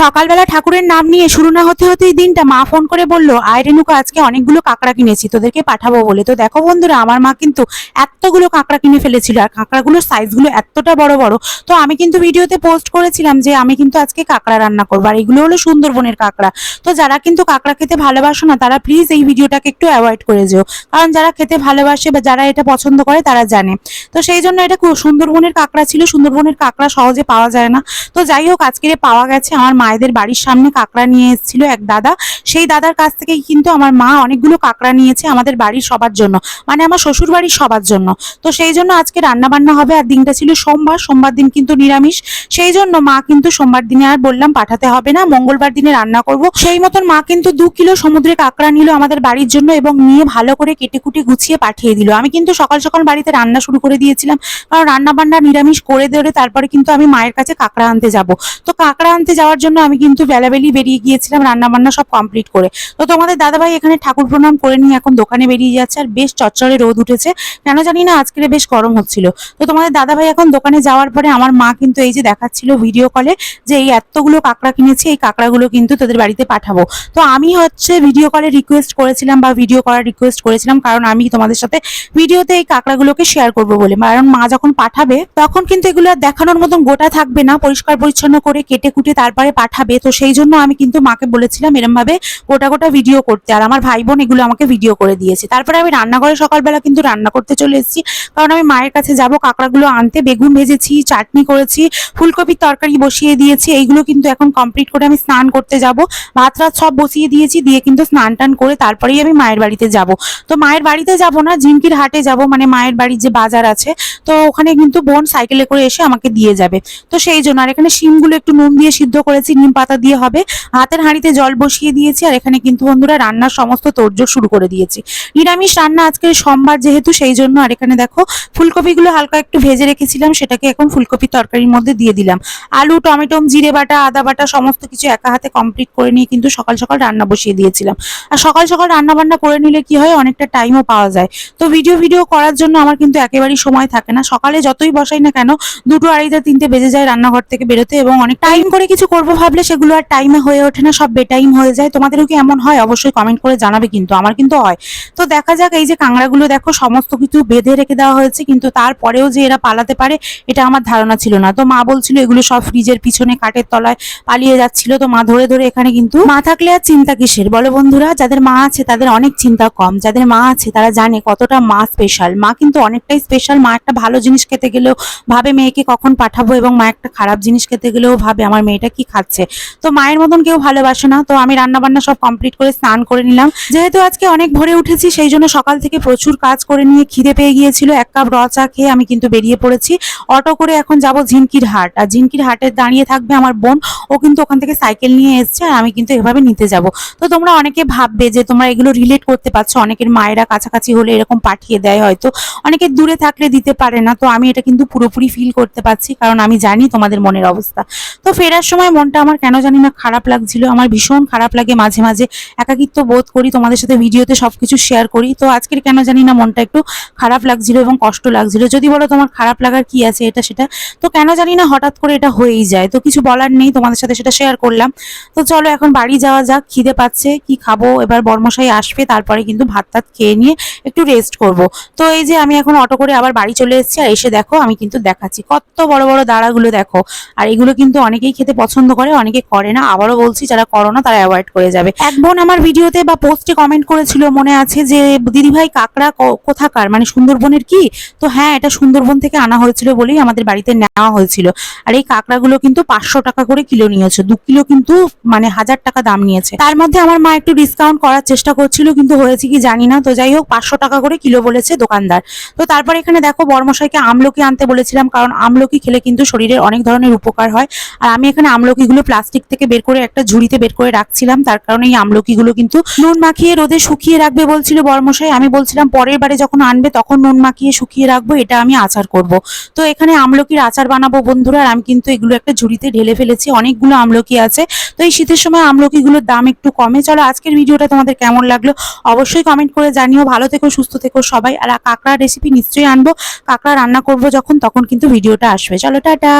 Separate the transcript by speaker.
Speaker 1: সকালবেলা ঠাকুরের নাম নিয়ে শুরু না হতে হতেই দিনটা মা ফোন করে বলল, আয় রেনুকা আজকে অনেকগুলো কাঁকড়া কিনেছি, তোদেরকে পাঠাবো বলে। তো দেখো বন্ধুরা, আমার মা কিন্তু এতগুলো কাঁকড়া কিনে ফেলেছিল আর কাঁকড়াগুলোর সাইজগুলো এতটা বড় বড়। তো আমি কিন্তু ভিডিওতে পোস্ট করেছিলাম যে আমি কিন্তু আজকে কাঁকড়া রান্না করব আর এগুলো হলো সুন্দরবনের কাঁকড়া। তো যারা কিন্তু কাঁকড়া খেতে ভালোবাসো না, তারা প্লিজ এই ভিডিওটাকে একটু অ্যাভয়েড করে যেও। কারণ যারা খেতে ভালোবাসে বা যারা এটা পছন্দ করে, তারা জানে। তো সেই জন্য এটা সুন্দরবনের কাঁকড়া ছিল, সুন্দরবনের কাঁকড়া সহজে পাওয়া যায় না। তো যাই হোক আজকে পাওয়া গেছে। আমার মায়েদের বাড়ির সামনে কাঁকড়া নিয়ে এসেছিল এক দাদা। সেই দাদার কাছ থেকেই কিন্তু আমার মা অনেকগুলো কাঁকড়া নিয়েছে আমাদের বাড়ির সবার জন্য মানে আমার শ্বশুর বাড়ির সবার জন্য। তো সেই জন্য আজকে রান্না বান্না হবে আর দিনটা ছিল সোমবার সোমবার দিন কিন্তু নিরামিষ। সেই জন্য মা কিন্তু সোমবার দিনে আর বললাম পাঠাতে হবে না, মঙ্গলবার দিনে রান্না করব। সেই মতন মা কিন্তু দু কিলো সমুদ্রে কাঁকড়া নিল আমাদের বাড়ির জন্য এবং নিয়ে ভালো করে কেটে কুটে গুছিয়ে পাঠিয়ে দিল। আমি কিন্তু সকাল সকাল বাড়িতে রান্না শুরু করে দিয়েছিলাম, কারণ রান্না বান্না নিরামিষ করে ধরে তারপরে কিন্তু আমি মায়ের কাছে কাঁকড়া আনতে যাব। তো কাঁকড়া আনতে যাওয়ার জন্য আমি কিন্তু বেলাবেলি বেরিয়ে গিয়েছিলাম রান্না বান্না সব কমপ্লিট করে। তো তোমাদের দাদাভাই এখানে ঠাকুর প্রণাম করে নিয়ে এখন দোকানে বেরিয়ে যাচ্ছে আর বেশ চচ্চড়ে রোদ উঠেছে। কেন জানি না আজকে বেশ গরম হচ্ছিল। তো তোমাদের দাদাভাই এখন দোকানে যাওয়ার পরে আমার মা কিন্তু এই যে দেখাচ্ছিল ভিডিও কলে যে এই এতগুলো কাঁকড়া কিনেছি, এই কাঁকড়াগুলো কিন্তু তোদের বাড়িতে পাঠাবো। তো আমি হচ্ছে ভিডিও কলে রিকোয়েস্ট করেছিলাম বা ভিডিও করার রিকোয়েস্ট করেছিলাম কারণ আমি তোমাদের সাথে ভিডিওতে এই কাঁকড়াগুলোকে শেয়ার করব বলে। কারণ মা যখন পাঠাবে, তখন কিন্তু এগুলো দেখানোর মতন গোটা থাকবে না। পরিষ্কার পরিচ্ছন্ন করে কেটে কুটে তারপরে পাঠাবে। তো সেই জন্য আমি কিন্তু মাকে বলেছিলাম এরম ভাবে গোটা গোটা ভিডিও করতে। আর আমার ভাই বোন এগুলো আমাকে ভিডিও করে দিয়েছে। তারপরে আমি রান্নাঘরে সকালবেলা কিন্তু রান্না করতে চলে এসেছি। কারণ আমি মায়ের কাছে যাব, কাঁকড়াগুলো আনতে, বেগুন ভেজেছি, চাটনি করেছি, ফুলকপির তরকারি বসিয়ে দিয়েছি। এইগুলো কিন্তু এখন কমপ্লিট করে আমি স্নান করতে যাব। ভাত রাত সব বসিয়ে দিয়েছি, দিয়ে কিন্তু স্নান টান করে তারপরেই আমি মায়ের বাড়িতে যাব। তো মায়ের বাড়িতে যাব না জিমকির হাটে যাব। মানে মায়ের বাড়ির যে বাজার আছে, তো ওখানে কিন্তু বোন সাইকেলে করে এসে আমাকে দিয়ে যাবে। তো সেই জন্য আর এখানে শিমগুলো একটু নুন দিয়ে সিদ্ধ করেছি নিম পাতা দিয়ে হবে। হাতের হাঁড়িতে জল বসিয়ে দিয়েছি আর এখানে কিন্তু বন্ধুরা রান্নার সমস্ত তোড়জোড় শুরু করে দিয়েছি। নিরামিষ রান্না আজকে সোমবার যেহেতু সেই জন্য আর এখানে দেখো ফুলকপিগুলো হালকা একটু ভেজে রেখেছিলাম, সেটাকে এখন ফুলকপি তরকারির মধ্যে দিয়ে দিলাম। আলু, টমেটো, জিরে বাটা, আদা বাটা সমস্ত কিছু একা হাতে কমপ্লিট করে নিয়ে কিন্তু সকাল সকাল রান্না বসিয়ে দিয়েছিলাম। আর সকাল সকাল রান্না বান্না করে নিলে কি হয়, অনেকটা টাইমও পাওয়া যায়। তো ভিডিও ভিডিও করার জন্য আমার কিন্তু একেবারেই সময় থাকে না। সকালে যতই বসাই না কেন, দুটো আড়াইটা, তিনটে বেজে যায় রান্নাঘর থেকে বেরোতে এবং অনেক টাইম করে কিছু করব ভাবলে সেগুলো আর টাইমে হয়ে ওঠে না, সব বেটাইম হয়ে যায়। তোমাদেরও কি এমন হয়? অবশ্যই কমেন্ট করে জানাবে কিন্তু, আমার কিন্তু হয়। তো দেখা যাক, এই যে কাঁকড়াগুলো দেখো, সমস্ত কিছু বেঁধে রেখে দেওয়া হয়েছে, কিন্তু তারপরেও যে এরা পালাতে পারে, এটা আমার ধারণা ছিল না। তো মা বলছিল, এগুলো সব ফ্রিজের পিছনে কাঠের তলায় পালিয়ে যাচ্ছিল। তো মা ধরে ধরে এখানে কিন্তু, মা থাকলে আর চিন্তা কিসের? বলো বন্ধুরা, যাদের মা আছে তাদের অনেক চিন্তা কম, যাদের মা আছে তারা জানে কতটা মা স্পেশাল মা কিন্তু অনেকটাই স্পেশাল মা একটা ভালো জিনিস খেতে গেলেও ভাবে, মেয়েকে কখন পাঠাবো এবং মা একটা খারাপ জিনিস খেতে গেলেও ভাবে, আমার মেয়েটা কি খাচ্ছে? তো মায়ের মতন কেউ ভালোবাসে না। তো আমি রান্না বান্না সব কমপ্লিট করে স্নান করে নিলাম। যেহেতু আজকে অনেক ভোরে উঠেছি, সেই জন্য সকাল থেকে প্রচুর কাজ করে নিয়ে খিদে পেয়ে গিয়েছিল। এক কাপ র চা খেয়ে আমি কিন্তু বেরিয়ে পড়েছি। অটো করে এখন যাব ঝিনকির হাট। আর ঝিনকির হাটে দাঁড়িয়ে থাকবে আমার বোন। ও কিন্তু ওখান থেকে সাইকেল নিয়ে এসছে আর আমি কিন্তু এভাবে নিতে যাব। তো তোমরা অনেকে ভাববে যে তোমরা এগুলো রিলেট করতে পারছ। অনেকের মায়েরা কাছাকাছি হলে এরকম পাঠিয়ে দেয় হয়তো। অনেকে দূরে থাকলে দিতে পারে না। তো আমি এটা কিন্তু পুরোপুরি ফিল করতে পারছি। কারণ আমি জানি তোমাদের মনের অবস্থা। তো ফেরার সময় মনটা আমার কেন জানি না খারাপ লাগছিল, আমার ভীষণ খারাপ লাগে মাঝে মাঝে। একাকিত্ব বোধ করি, তোমাদের সাথে ভিডিওতে সব কিছু শেয়ার করি। তো আজকের কেন জানি না মনটা একটু খারাপ লাগছিল এবং কষ্ট লাগছিল। যদি বলো তোমার খারাপ লাগার কি আছে, এটা সেটা, তো কেন জানি না হঠাৎ করে এটা হয়েই যায়। তো কিছু বলার নেই, তোমাদের সাথে সেটা শেয়ার করলাম। তো চলো এখন বাড়ি যাওয়া যাক, খিদে পাচ্ছে, কি খাব? এবার বর্মশাই আসবে, তারপরে কিন্তু ভাত টাত খেয়ে নিয়ে একটু রেস্ট করব। তো এই যে আমি এখন অটো করে আবার বাড়ি চলে এসেছি, আর এসে দেখো আমি কিন্তু দেখাচ্ছি। কত বড় বড় দাঁড়াগুলো দেখো। আর এগুলো কিন্তু অনেকেই খেতে পছন্দ করে অনেকে করে না। আবারও বলছি, যারা করো না, তারা অ্যাভয়েড করে যাবে। এক বোন আমার ভিডিওতে বা পোস্টে কমেন্ট করেছিল, মনে আছে যে, দিদিভাই, কাকড়া কোথাকার? মানে সুন্দরবনের কি? তো হ্যাঁ এটা সুন্দরবন থেকে আনা হয়েছিল বলেই আমাদের বাড়িতে নেওয়া হয়েছিল। আর এই কাঁকড়াগুলো কিন্তু পাঁচশো টাকা করে কিলো নিয়েছে। দু কিলো কিন্তু মানে হাজার টাকা দাম নিয়েছে। তার মধ্যে আমার মা একটু ডিসকাউন্ট করার চেষ্টা করছিল, কিন্তু হয়েছে কি জানি না। তো যাই হোক, পাঁচশো টাকা করে কিলো বলেছে দোকানদার। তো তারপর এখানে দেখো, বর্মশাইকে আমলকি আনতে বলেছিলাম, কারণ আমলকি খেলে কিন্তু শরীরের অনেক ধরনের উপকার হয়। আর আমি এখানে আমলকিগুলো প্লাস্টিক থেকে বের করে একটা ঝুড়িতে বের করে রাখছিলাম। তার কারণে এই আমলকিগুলো কিন্তু নুন মাখিয়ে রোদে শুকিয়ে রাখবে বলছিল বর্মশাই। আমি বলছিলাম, পরের বারে যখন আনবে তখন নুন মাখিয়ে শুকিয়ে রাখব, এটা আমি আচার করব। তো এখানে আমলকির আচার বানাবো বন্ধুরা, আর আমি কিন্তু এগুলো একটা ঝুড়িতে ঢেলে ফেলেছি, অনেকগুলো আমলকি আছে। তো এই শীতের সময় আমলকিগুলোর দাম একটু কমে। চলো আজকের ভিডিওটা তোমাদের কেমন লাগল অবশ্যই কমেন্ট করে জানিও। ভালো থেকো, সুস্থ থেকো সবাই। আর কাঁকড়া রেসিপি নিশ্চয়ই আনব। কাঁকড়া রান্না করব যখন, তখন কিন্তু ভিডিওটা আসবে। চলো, টাটা!